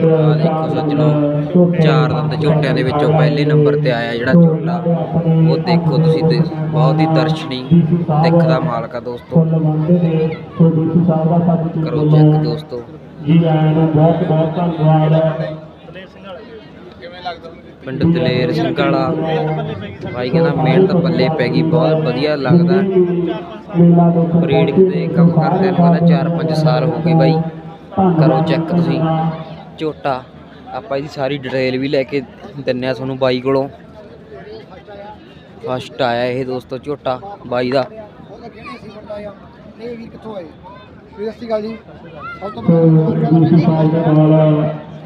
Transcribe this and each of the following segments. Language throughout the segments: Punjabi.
ਦੇਖੋ ਸੱਜਣੋ ਚਾਰ ਦੰਦ ਝੋਟਿਆਂ ਦੇ ਵਿੱਚੋਂ ਪਹਿਲੇ ਨੰਬਰ ਤੇ ਆਇਆ ਜਿਹੜਾ ਝੋਟਾ। ਉਹ ਦੇਖੋ ਤੁਸੀਂ ਬਹੁਤ ਹੀ ਦਰਸ਼ਨੀ, ਦਿੱਖ ਦਾ ਮਾਲਕ ਆ ਦੋਸਤੋ। ਕਰੋ ਚੈੱਕ ਦੋਸਤੋ। ਜੀ ਆਇਆਂ ਨੂੰ ਬਹੁਤ ਬਹੁਤ ਧੰਨਵਾਦ ਪਿੰਡ ਦਲੇਰ ਸਿੰਘ ਵਾਲਾ। ਭਾਈ ਕਹਿੰਦਾ ਮਿਹਨਤ ਪੱਲੇ ਪੈ ਗਈ, ਬਹੁਤ ਵਧੀਆ ਲੱਗਦਾ। ਮੇਲਾ ਦੇ ਕੰਮ ਕਰਦੇ ਨੂੰ ਕਹਿੰਦਾ 4-5 ਸਾਲ ਹੋ ਗਏ ਬਾਈ। ਕਰੋ ਚੈੱਕ ਤੁਸੀਂ। ਝੋਟਾ। ਆਪਾਂ ਇਹਦੀ ਸਾਰੀ ਡਿਟੇਲ ਵੀ ਲੈ ਕੇ ਦਿੰਨੇ ਆ ਤੁਹਾਨੂੰ ਬਾਈ ਕੋਲੋਂ। ਫਸਟ ਆਇਆ ਇਹ ਦੋਸਤੋ ਝੋਟਾ ਬਾਈ ਦਾ। ਇਹ ਵੀ ਕਿੱਥੋਂ ਆਏ ਵੀ ਸਤਿ ਅਕਾਲ ਜੀ ਸਭ ਤੋਂ ਨਾਲ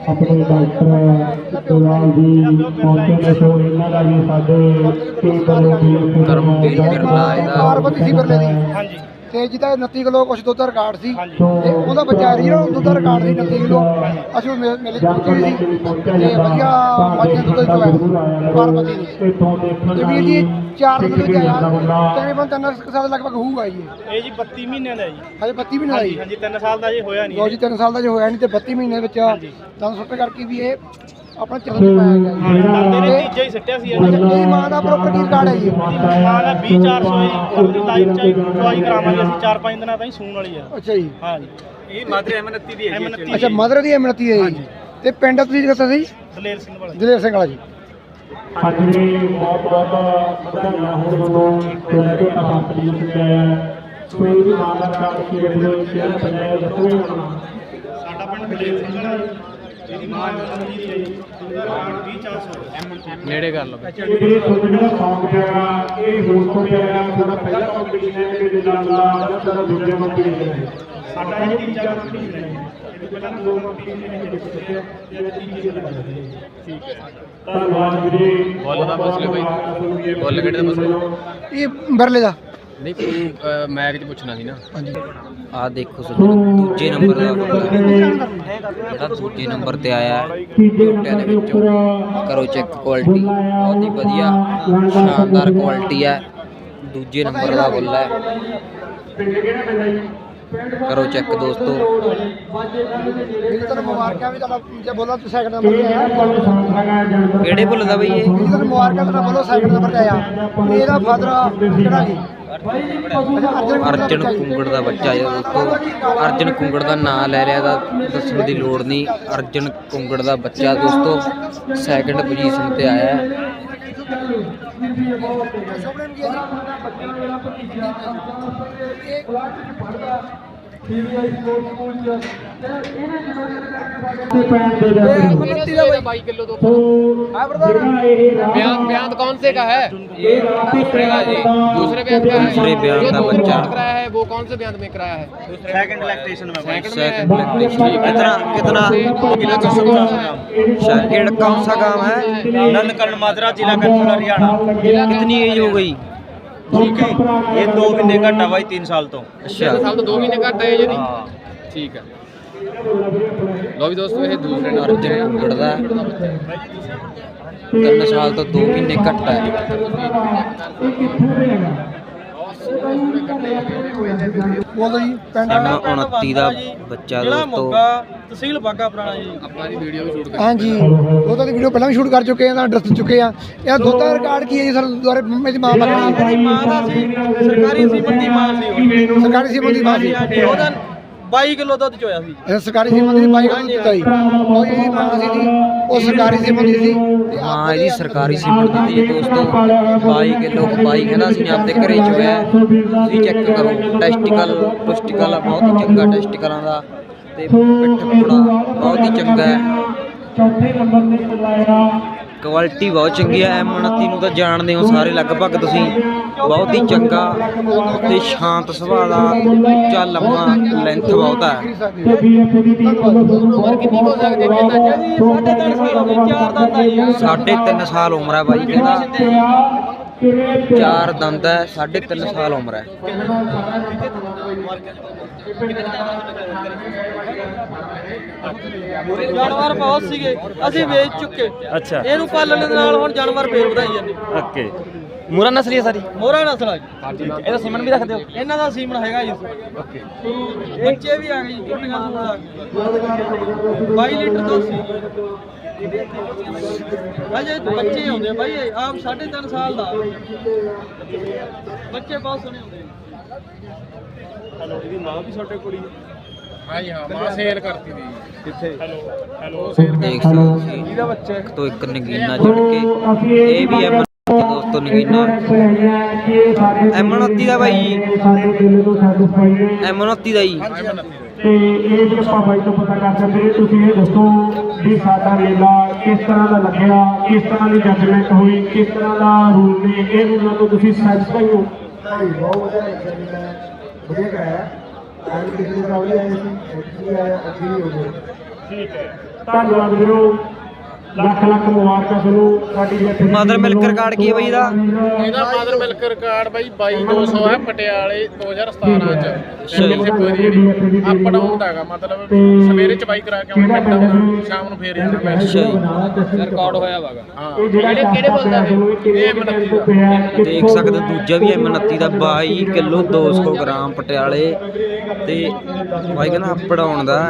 ਆਪਣੇ ਡਾਕਟਰ ਸਤਿਲਾਲ ਜੀ ਪਹੁੰਚੇ ਨੇ ਸੋ ਇਹਨਾਂ ਦਾ ਵੀ ਸਾਡੇ ਟੀਮ ਵੱਲੋਂ ਵੀ ਕਰਮਵੀਰ ਬਿਰਲਾ ਇਹਦਾ। ਪਾਰਵਤੀ ਸੀ ਬਰਲੇ ਦੀ ਹਾਂਜੀ। ਤੇ ਜਿਹਦਾ 29 ਕਿਲੋ ਕੁਛ ਦੁੱਧ ਦਾ ਰਿਕਾਰਡ ਸੀ। ਤੇ ਉਹਦਾ ਬੱਚਾ ਰੀਅਲ ਦੁੱਧ ਦਾ ਰਿਕਾਰਡ ਸੀ 29 ਕਿਲੋ। ਅਸੀਂ ਉਹ ਮੇ- ਮੇਲੇ 'ਚ ਪਹੁੰਚੇ ਸੀ। ਤੇ ਵਧੀਆ ਮੱਝ ਦੁੱਧ ਚੋਇਆ ਪਾਰਵਤੀ ਦੀ ਇਥੋਂ ਦੇਖਣ ਤੇ ਵੀਰ ਜੀ ਚਾਰ ਦਿਨ ਵਿੱਚ ਆਇਆ। ਬੰਦਾ ਤਕਰੀਬਨ ਤਿੰਨ ਕੁ ਸਾਲ ਲਗਭਗ ਹੋਊਗਾ ਜੀ। ਇਹ। ਇਹ ਜੀ 32 ਮਹੀਨਿਆਂ ਦਾ ਜੀ। ਹਜੇ 32 ਮਹੀਨੇ ਦਾ ਹਾਂਜੀ ਜੀ। ਹਾਂਜੀ 3 ਸਾਲ ਦਾ ਜੀ ਹੋਇਆ ਨਹੀਂ। ਲੋ ਜੀ 3 ਸਾਲ ਦਾ ਜੇ ਹੋਇਆ ਨਹੀਂ ਤੇ 32 ਮਹੀਨੇ ਵਿੱਚ। ਦੰਦ ਸੁੱਟ ਕਰਕੇ ਵੀ ਇਹ ਆਪਣਾ ਚੱਲਣ ਚ ਪਾਇਆ ਗਿਆ ਜੀ। ਦੰਦੇ ਨੇ ਤੇ ਤੀਜਾ ਹੀ ਸਿੱਟਿਆ ਸੀ ਅੱਛਾ, ਇਹਦੀ ਇਹਦੀ ਮਾਂ ਦਾ ਪ੍ਰੋਪਰ ਕੀ ਰਿਕਾਰਡ ਹੈ ਜੀ? ਮਾਂ ਦਾ 20 400 ਜੀ। ਆਪਣੀ ਲਾਈਫ ਚ ਚੁਆਈ ਕਰਾਵਾਂਗੇ ਅਸੀਂ 4-5 ਦਿਨਾਂ ਤਾਈਂ ਸੂਣ ਵਾਲੀ ਆ। ਅੱਛਾ ਜੀ। ਹਾਂਜੀ ਇਹ ਮਾਦਰੇ ਐਮਨਤੀ ਦੀ ਹੈ ਜੀ ਅੱਛਾ ਮਦਰ ਦੀ ਅਮਨਤੀ ਹੈ ਜੀ। ਤੇ ਪਿੰਡ ਤੁਸੀਂ ਕਿੱਥੇ ਸੀ? ਦਲੇਰ ਸਿੰਘ ਵਾਲਾ ਦਲੇਰ ਸਿੰਘ ਵਾਲਾ ਜੀ। ਅੱਜ ਵੀ ਬਹੁਤ ਬਹੁਤ ਵਧਾਈਆਂ ਹੋਣ ਵੱਲੋਂ ਤੇ ਝੋਟਾ ਹਾਸਲ ਕੀਤਾ ਹੈ ਕੋਈ ਵੀ ਮਾਂ ਦਾ ਕੰਮ ਕੀ ਦੇ ਵਿੱਚ ਸ਼ੇਅਰ ਪੰਜਾਬੀ ਦੱਸੋਗੇ ਹੁਣ ਸਾਡਾ ਪਿੰਡ ਦਲੇਰ ਸਿੰਘ ਵਾਲਾ ਜੀ। ਇਹਦੀ ਮਾਂ ਐਮਨਤੀ ਦੀ ਹੈ ਜੀ 20 400 ਨੇੜੇ ਕਰ ਲਓ ਇਹ ਜਿਹੜੇ ਤੁਹਾਡਾ ਜਿਹੜਾ ਸੌਂਗ ਇਹ ਹੁਣ ਤੋਂ ਵੀ ਤੁਹਾਡਾ ਪਹਿਲਾ ਕੰਪੀਟੀਸ਼ਨ ਹੈ ਕਿ ਜਿਹੜਾ ਦਾ ਤੁਹਾਡਾ ਦੂਜਾ ਕੰਪੀਟੀਸ਼ਨ ਹੈ ਸਾਡਾ ਇਹ ਤੀਜਾ ਕੰਪੀਟੀਸ਼ਨ ਹੈ ਜੀ ਇਹਦੇ ਪਹਿਲਾਂ ਦੋ ਕੰਪੀਟੀਸ਼ਨ ਨੇ ਜਿੱਤ ਚੁੱਕੇ ਆ ਤੇ ਤੀਜੀ ਦਾ ਲੱਗ ਠੀਕ ਹੈ ਧੰਨਵਾਦ ਵੀਰੇ ਬੋਲ ਦਾ ਮਸਲੇ ਬਾਈ। ਬੋਲ ਕਿਹੜੇ ਦਾ ਮਸਲਾ? ਇਹ ਬਰਲੇ ਦਾ ਨਹੀਂ ਤੂੰ ਮੈਗ ਚ ਪੁੱਛਣਾ ਸੀ ਨਾ। ਹਾਂਜੀ। ਆ ਦੇਖੋ ਸੱਜਣੋ ਦੂਜੇ ਨੰਬਰ ਦਾ ਮੁੰਡਾ ਜਿਹੜਾ ਦੂਜੇ ਨੰਬਰ ਤੇ ਆਇਆ ਹੈ ਝੋਟਿਆਂ ਦੇ ਵਿੱਚੋਂ। ਕਰੋ ਚੈੱਕ ਕੁਆਲਿਟੀ ਬਹੁਤ ਹੀ ਵਧੀਆ ਸ਼ਾਨਦਾਰ ਕੁਆਲਿਟੀ ਹੈ ਦੂਜੇ ਨੰਬਰ ਦਾ ਬੁੱਲ ਹੈ। ਕਰੋ ਚੈੱਕ ਦੋਸਤੋ। ਇਹ ਤੁਹਾਨੂੰ ਮੁਬਾਰਕਾਂ ਵੀ ਤੁਹਾਡਾ ਜੇ ਬੋਲੋ ਤੁਸੀਂ ਸੈਕਿੰਡ ਨੰਬਰ ਤੇ ਆਇਆ। ਕਿਹੜੇ ਬੁੱਲ ਦਾ ਬਈ ਇਹ? ਇਹ ਤੁਹਾਨੂੰ ਮੁਬਾਰਕਾਂ ਤੁਹਾਡਾ ਬੋਲੋ ਸੈਕਿੰਡ ਨੰਬਰ ਤੇ ਆਇਆ। ਇਹਦਾ ਫਾਦਰ ਕਿਹੜਾ ਜੀ? ਅਰਜਨ ਕੁੰਗੜ ਦਾ ਬੱਚਾ ਹੈ ਦੋਸਤੋ ਅਰਜਨ ਕੁੰਗੜ ਦਾ ਨਾਮ ਲੈ ਰਿਹਾ ਦਾ ਦੱਸਣ ਦੀ ਲੋੜ ਨਹੀਂ। ਅਰਜਨ ਕੁੰਗੜ ਦਾ ਬੱਚਾ ਦੋਸਤੋ ਸੈਕੰਡ ਪੋਜੀਸ਼ਨ ਤੇ ਆਇਆ ਹੈ। अमनती ਦਾ ਬਾਈ किलो तो ਹਾਂ ਬਰਦਰ ब्यान ब्यान कौन से का है दूसरे का जी दूसरे ब्यान का है दूसरे ब्यान का बच्चा कराया है वो कौन से ब्यान में कराया है ਸੈਕੰਡ ਇਲੈਕਟ੍ਰੀਸ਼ਨ में सेकंड में कितना कितना किलो शायद कौन सा काम है नंदकर्ण माजरा जिला कच्छूर हरियाणा कितनी एज हो गई ਠੀਕ ਹੈ ਇਹ 2 ਮਹੀਨੇ ਘਟਾ ਬਾਈ 3 ਸਾਲ ਤੋਂ। ਅੱਛਾ। ਸਾਲ ਤੋਂ 2 ਮਹੀਨੇ ਘਟਾ ਹੈ। ਜਿਹੜੀ ਠੀਕ ਹੈ। ਲੋ ਵੀ ਦੋਸਤੋ ਇਹ ਦੂਸਰੇ ਨਾਲ ਜਿਹੜਾ ਜੁੜਦਾ ਤਿੰਨ ਸਾਲ ਤੋਂ 2 ਮਹੀਨੇ ਘਟਾ ਹੈ ਬੋਲੋ ਜੀ ਪਿੰਡ ਸਾਡਾ 29 ਦਾ ਬੱਚਾ ਦੋਸਤੋ। ਤਹਿਸੀਲ ਬਾਗਾ ਪੁਰਾਣਾ ਜੀ। ਆਪਾਂ ਦੀ ਵੀਡੀਓ ਵੀ ਸ਼ੂਟ ਹਾਂਜੀ। ਉਹ ਤਾਂ ਵੀਡੀਓ ਪਹਿਲਾਂ ਵੀ ਸ਼ੂਟ ਕਰ ਚੁੱਕੇ ਆ ਤਾਂ ਦੱਸ ਚੁੱਕੇ ਆ। ਇਹ ਦੁੱਧ ਦਾ ਰਿਕਾਰਡ ਕੀ ਹੈ ਜੀ? ਸਰ ਦੁਆਰੇ ਮੇਰੀ ਮਾਂ ਬੱਕਰੀ ਮਾਂ ਦਾ ਸੀ ਸਰਕਾਰੀ ਸੀਮਨ ਦੀ ਮਾਂ ਸੀ ਉਹ। ਸਰਕਾਰੀ ਸੀਮਨ ਦੀ ਮਾਂ ਸੀ। ਉਹਦਾ 22 ਕਿਲੋ ਦੁੱਧ ਚੋਇਆ ਸੀ। ਇਹ ਸਰਕਾਰੀ ਸੀਮਨ ਦੀ ਬਾਈ ਕੋਲ ਦਿੱਤਾ ਜੀ। ਉਹ ਜਿਹੜੀ ਮਾਂ ਸੀ ਜੀ। ਉਹ ਸਰਕਾਰੀ ਸੀਮਨ ਦੀ ਸੀ। ਤੇ ਹਾਂ ਇਹਦੀ ਸਰਕਾਰੀ ਸੀਮਟ ਦਿੱਤੀ ਹੈ ਦੋਸਤੋ। 22 ਕਿਲੋ 22 ਕਹਿੰਦਾ ਅਸੀਂ ਆਪਦੇ ਘਰੇ ਚੋਇਆ ਹੈ। ਤੁਸੀਂ ਚੈੱਕ ਕਰੋ। ਟੈਸਟੀਕਲ ਆ ਬਹੁਤ ਹੀ ਚੰਗਾ ਟੈਸਟੀਕਲਾਂ ਦਾ। ਤੇ ਪਿੱਠ ਪੁੜਾ ਬਹੁਤ ਹੀ ਚੰਗਾ ਹੈ। ਚੌਥੇ ਨੰਬਰ ਤੇ ਚਲਾਇਆ ਕੁਆਲਿਟੀ ਬਹੁਤ ਚੰਗੀ ਹੈ M29 ਨੂੰ ਤਾਂ ਜਾਣਦੇ ਹੋ ਸਾਰੇ ਲਗਭਗ ਤੁਸੀਂ ਬਹੁਤ ਹੀ ਚੰਗਾ ਤੇ ਸ਼ਾਂਤ ਸੁਭਾਅ ਦਾ ਉੱਚਾ ਲੰਮਾ ਲੈਂਥ ਬਹੁਤ ਹੈ ਤੇ ਬੀਐਫ ਦੀ ਟੀਮ ਵੱਲੋਂ ਉਮਰ ਕਿੰਨੀ ਹੋ ਸਕਦੀ ਹੈ ਕਹਿੰਦਾ ਜੀ ਸਾਢੇ ਤਿੰਨ ਸਾਲ ਹੋ ਗਏ ਚਾਰ ਦੰਦ ਆਈ ਆ ਸਾਢੇ ਤਿੰਨ ਸਾਲ ਉਮਰ ਹੈ ਬਾਈ ਕਹਿੰਦਾ। ਚਾਰ ਦੰਦ ਹੈ ਸਾਢੇ ਤਿੰਨ ਸਾਲ ਉਮਰ ਹੈ ਜਾਨਵਰ ਬਹੁਤ ਸੀਗੇ ਅਸੀਂ ਵੇਚ ਚੁੱਕੇ। ਅੱਛਾ। ਇਹਨੂੰ ਪਾਲਣ ਦੇ ਨਾਲ ਹੁਣ ਜਾਨਵਰ ਫੇਰ ਵਧਾਈ ਜਾਂਦੇ। ਓਕੇ। ਮੂਰਾ ਨਸਲੀ ਹੈ ਸਾਰੀ? ਮੋਰਾ ਨਸਲ ਆ ਜੀ। ਇਹਦਾ ਸੀਮਨ ਵੀ ਰੱਖਦੇ ਹੋ ਇਹਨਾਂ ਦਾ ਸੀਮਨ ਹੈਗਾ ਜੀ। ਓਕੇ। ਬੱਚੇ ਵੀ ਆ ਗਏ ਜੀ ਝੋਟੀਆਂ ਤੋਂ ਆ ਗਏ। 22 ਲੀਟਰ ਦੁੱਧ ਸੀ। ਅਜੇ ਬੱਚੇ ਹੁੰਦੇ ਆ ਬਾਈ ਇਹ ਆਪ 3.5 ਸਾਲ ਦਾ। ਬੱਚੇ ਬਹੁਤ ਸੋਹਣੇ ਹੁੰਦੇ ਆ। ਹੈਲੋ ਇਹਦੀ ਮਾਂ ਵੀ ਸਾਡੇ ਕੋਲ ਹੀ ਹਾਂਜੀ ਹਾਂ ਮਾਂ ਸੇਲ ਕਰਤੀ ਦੀ। ਕਿੱਥੇ? Hello hello. ਦੇਖ ਸਕਦੇ ਹੋ ਤੁਸੀਂ ਇਹਦਾ ਬੱਚਾ ਇੱਕ ਤੋਂ ਇੱਕ ਨਗੀਨਾ ਜੁੜ ਕੇ ਇਹ ਵੀ ਐਮ ਦੋਸਤੋ ਨਗੀਨਾ ਐਮ ਉਨੱਤੀ ਦਾ ਬਾਈ ਜੀ। ਸਾਰੇ ਦਿਲ ਤੋਂ ਸੈਟੀਸਫਾਈ ਨੇ ਐਮ 29 ਦਾ ਜੀ ਤੇ ਇਹ ਵੀ ਆਪਾਂ ਬਾਈ ਤੋਂ ਪਤਾ ਕਰ ਸਕਦੇ ਹਾਂ। ਤੁਸੀਂ ਇਹ ਦੱਸੋ ਵੀ ਸਾਡਾ ਮੇਲਾ ਕਿਸ ਤਰ੍ਹਾਂ ਦਾ ਲੱਗਿਆ ਕਿਸ ਤਰ੍ਹਾਂ ਦੀ ਜੱਜਮੈਂਟ ਹੋਈ ਕਿਸ ਤਰ੍ਹਾਂ ਦਾ ਰੂਲ ਨੇ ਇਹ ਰੂਲਾਂ ਤੋਂ ਤੁਸੀਂ ਸੈਟੀਸਫਾਈ ਹੋ ਬਹੁਤ ਵਧੀਆ ਲੱਗਿਆ ਜੀ ਮੈਂ ਵਧੀਆ ਕਰਾਇਆ ਅੱਜ ਪਿਛਲੇ ਸਾਲ ਵੀ ਆਏ ਸੀ ਐਕਚੁਅਲੀ ਆਇਆ ਅੱਗੇ ਵੀ ਹੋ ਗਿਆ। ਠੀਕ ਹੈ। ਧੰਨਵਾਦ ਵੀਰੋ। ਲੱਖ ਲੱਖ ਮੁਬਾਰਕਾਂ ਤੁਹਾਨੂੰ ਸਾਡੀ ਜੱਥੇ ਮਦਰ ਮਿਲਕ ਰਿਕਾਰਡ ਕੀ ਹੈ ਬਾਈ ਇਹਦਾ? ਇਹਦਾ ਮਾਦਰ ਮਿਲਕ ਰਿਕਾਰਡ ਬਾਈ 2200 ਹੈ ਪਟਿਆਲੇ 2017 ਚ। ਅੱਛਾ ਜੀ। ਅਪ ਡਾਊਨ ਦਾ ਹੈਗਾ ਮਤਲਬ ਸਵੇਰੇ ਚਬਾਈ ਕਰਾ ਕੇ ਡਾਊਨ ਸ਼ਾਮ ਨੂੰ ਫੇਰ ਜਾਣਾ ਮੈਂ ਅੱਛਾ ਜੀ ਰਿਕਾਰਡ ਹੋਇਆ ਵਾਗਾ ਹਾਂ। ਇਹ ਜਿਹੜਾ ਕਿਹੜੇ ਬੋਲਦਾ ਇਹ ਮਨੱਤੀ ਦਾ। ਦੇਖ ਸਕਦੇ ਹੋ ਦੂਜਾ ਵੀ ਐਮ 29 ਦਾ 22 ਕਿਲੋ 200 ਗ੍ਰਾਮ ਪਟਿਆਲੇ। ਤੇ ਬਾਈ ਕਹਿੰਦਾ ਅਪ ਡਾਊਨ ਦਾ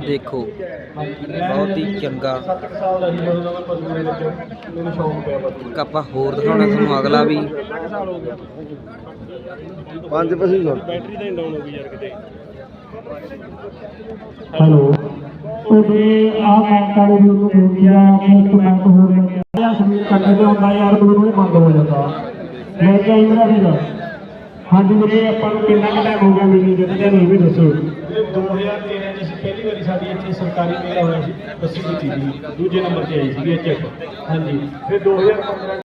ਦੇਖੋ ਬਹੁਤ ਹੀ ਚੰਗਾ ਸਾਲ ਦਾ ਸੀ ਜਦੋਂ ਮੈਂ ਪਸ਼ੂ ਮੇਰੇ ਵਿੱਚ ਮੈਨੂੰ ਸ਼ੌਂਕ ਪਿਆ ਪਸ਼ੂ ਇੱਕ ਆਪਾਂ ਹੋਰ ਦਿਖਾਉਣਾ ਤੁਹਾਨੂੰ ਅਗਲਾ ਵੀ। ਪੰਜ ਪਸੀ ਬੈਟਰੀ ਤਾਂ ਡਾਊਨ ਹੋ ਗਈ ਯਾਰ ਕਿਤੇ। ਹੈਲੋ। ਉਹਦੇ ਆ ਮੈਂ ਕਾਲੇ ਵੀ ਉਹਨੂੰ ਹੋ ਗਿਆ ਕਿ ਇੱਕ ਹੋ ਗਿਆ ਆ। ਸਮੀਰ ਕੱਟੇ ਤੇ ਹੁੰਦਾ ਯਾਰ ਮੈਨੂੰ ਇਹ ਬੰਦ ਹੋ ਜਾਂਦਾ। ਮੈਂ ਕਿਹਾ ਇੰਦਰਾ ਵੀਰ। ਹਾਂਜੀ ਵੀਰੇ, ਆਪਾਂ ਨੂੰ ਕਿੰਨਾ ਕੁ ਟਾਈਮ ਹੋ ਗਿਆ ਮੈਨੂੰ ਜਦੋਂ ਨੂੰ ਇਹ ਵੀ ਦੱਸੋ। 2013 ਚ ਅਸੀਂ ਪਹਿਲੀ ਵਾਰੀ ਸਾਡੀ ਇੱਥੇ ਸਰਕਾਰੀ ਮੇਲਾ ਹੋਇਆ ਸੀ, ਬੱਸੀ ਕੀਤੀ ਚੀਜ਼ ਦੂਜੇ ਨੰਬਰ ਤੇ ਆਈ ਸੀਗੀ ਇੱਥੇ ਹਾਂਜੀ, ਫਿਰ 2015